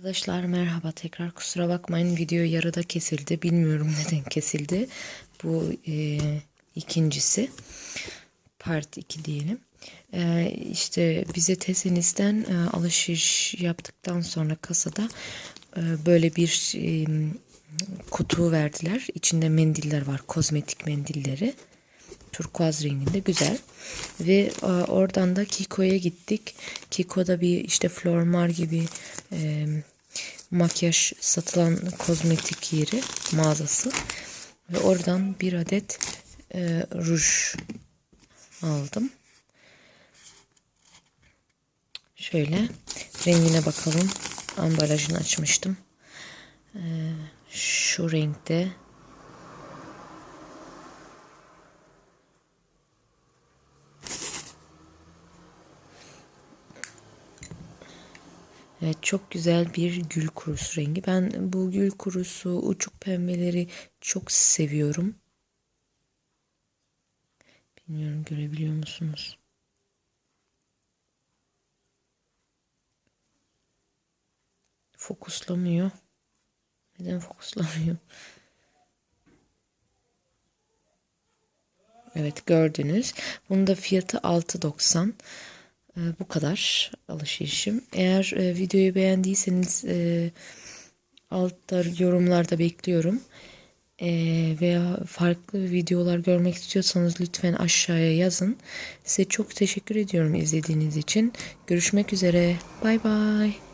Arkadaşlar merhaba. Tekrar kusura bakmayın video yarıda kesildi. Bilmiyorum neden kesildi. Bu e, ikincisi part 2 diyelim. E, işte bize Teseniz'den e, alışveriş yaptıktan sonra kasada e, böyle bir e, kutu verdiler. İçinde mendiller var kozmetik mendilleri turkuaz renginde güzel. Ve e, oradan da Kiko'ya gittik. Kiko'da bir işte Flormar gibi e, makyaj satılan kozmetik yeri mağazası. Ve oradan bir adet e, ruj aldım. Şöyle rengine bakalım. Ambalajını açmıştım. E, şu renkte Evet, çok güzel bir gül kurusu rengi. Ben bu gül kurusu, uçuk pembeleri çok seviyorum. Bilmiyorum görebiliyor musunuz? Fokuslamıyor. Neden fokuslamıyor? Evet gördünüz. Bunun da fiyatı 6.90. Ee, bu kadar alışverişim. Eğer e, videoyu beğendiyseniz e, altta yorumlarda bekliyorum. E, veya farklı videolar görmek istiyorsanız lütfen aşağıya yazın. Size çok teşekkür ediyorum izlediğiniz için. Görüşmek üzere. Bay bay.